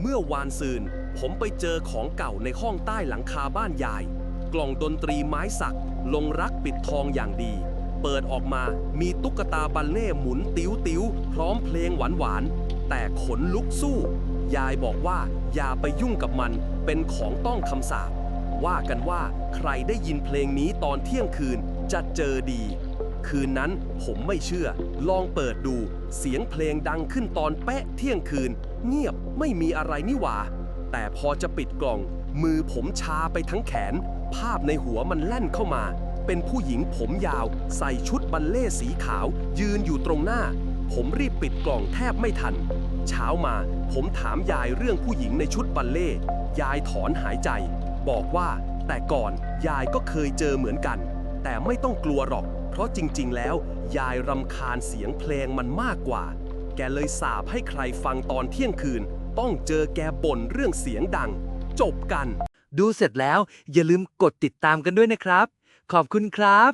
เมื่อวานซืน ผมไปเจอของเก่าในห้องใต้หลังคาบ้านยาย กล่องดนตรีไม้สัก ลงรักปิดทองอย่างดี เปิดออกมามีตุ๊กตาบัลเล่หมุนติ้วติ้วพร้อมเพลงหวานหวานแต่ขนลุกสู้ ยายบอกว่าอย่าไปยุ่งกับมันเป็นของต้องคำสาปว่ากันว่าใครได้ยินเพลงนี้ตอนเที่ยงคืนจะเจอดี คืนนั้นผมไม่เชื่อ ลองเปิดดู เสียงเพลงดังขึ้นตอนแปะเที่ยงคืน เงียบไม่มีอะไรนี่หว่า แต่พอจะปิดกล่อง มือผมชาไปทั้งแขน ภาพในหัวมันแล่นเข้ามา เป็นผู้หญิงผมยาว ใส่ชุดบัลเล่สีขาว ยืนอยู่ตรงหน้า ผมรีบปิดกล่องแทบไม่ทัน เช้ามาผมถามยายเรื่องผู้หญิงในชุดบัลเล่ยายถอนหายใจ บอกว่าแต่ก่อนยายก็เคยเจอเหมือนกัน แต่ไม่ต้องกลัวหรอก เพราะจริง ๆ แล้ว ยายรำคาญเสียงเพลงมันมากกว่า แกเลยสาบให้ใครฟังตอนเที่ยงคืน ต้องเจอแกบ่นเรื่องเสียงดัง จบกัน ดูเสร็จแล้วอย่าลืมกดติดตามกันด้วยนะครับ ขอบคุณครับ